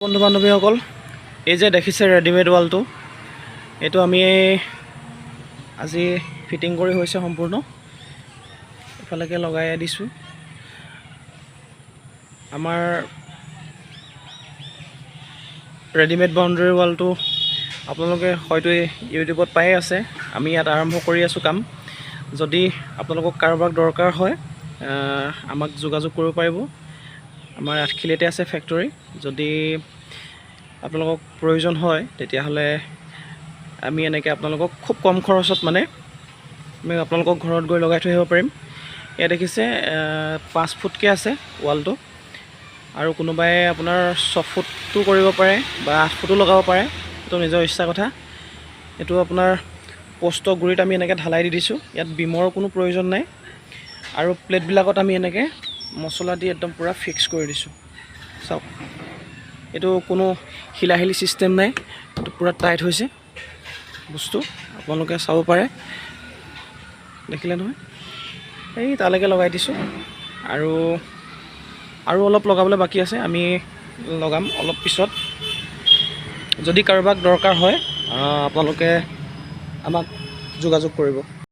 বন্ধু বান্ধৱীসকল এই যে দেখিছে ৰেডিমেড ৱালটো এইটো আমি আজি ফিটিং কৰি হৈছে সম্পূৰ্ণ। এফালেকে লগাই দিছোঁ। আমাৰ ৰেডিমেড বাউণ্ডেৰী ৱালটো আপোনালোকে হয়তো ইউটিউবত পায়ে আছে। আমি ইয়াত আৰম্ভ কৰি আছোঁ কাম। যদি আপোনালোকক কাৰোবাক দৰকাৰ হয় আমাক যোগাযোগ কৰিব পাৰিব। আমাৰ আঠখিলিতে আছে ফেক্টৰী যদি আপোনালোকক প্ৰয়োজন হয় তেতিয়াহ'লে আমি এনেকৈ আপোনালোকক খুব কম খৰচত মানে আমি আপোনালোকক ঘৰত গৈ লগাই থৈ আহিব পাৰিম। এয়া দেখিছে পাঁচ ফুটকৈ আছে ৱালটো। আৰু কোনোবাই আপোনাৰ ছয় ফুটো কৰিব পাৰে বা আঠ ফুটো লগাব পাৰে সেইটো নিজৰ ইচ্ছা কথা। এইটো আপোনাৰ পষ্টৰ গুৰিত আমি এনেকৈ ঢালাই দি দিছোঁ। ইয়াত বিমৰ কোনো প্ৰয়োজন নাই। আৰু প্লেটবিলাকত আমি এনেকৈ মছলা দি একদম পূৰা ফিক্স কৰি দিছোঁ। চাওক এইটো কোনো হিলাহিলি ছিষ্টেম নাই এইটো পূৰা টাইট হৈছে। বস্তু আপোনালোকে চাব পাৰে। দেখিলে নহয়? এই তালৈকে লগাই দিছোঁ। আৰু আৰু অলপ লগাবলৈ বাকী আছে আমি লগাম অলপ পিছত। যদি কাৰোবাক দৰকাৰ হয় আপোনালোকে আমাক যোগাযোগ কৰিব।